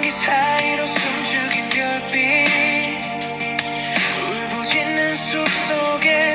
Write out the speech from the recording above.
공기 사이로 숨죽인 별빛 울부짖는 숲속에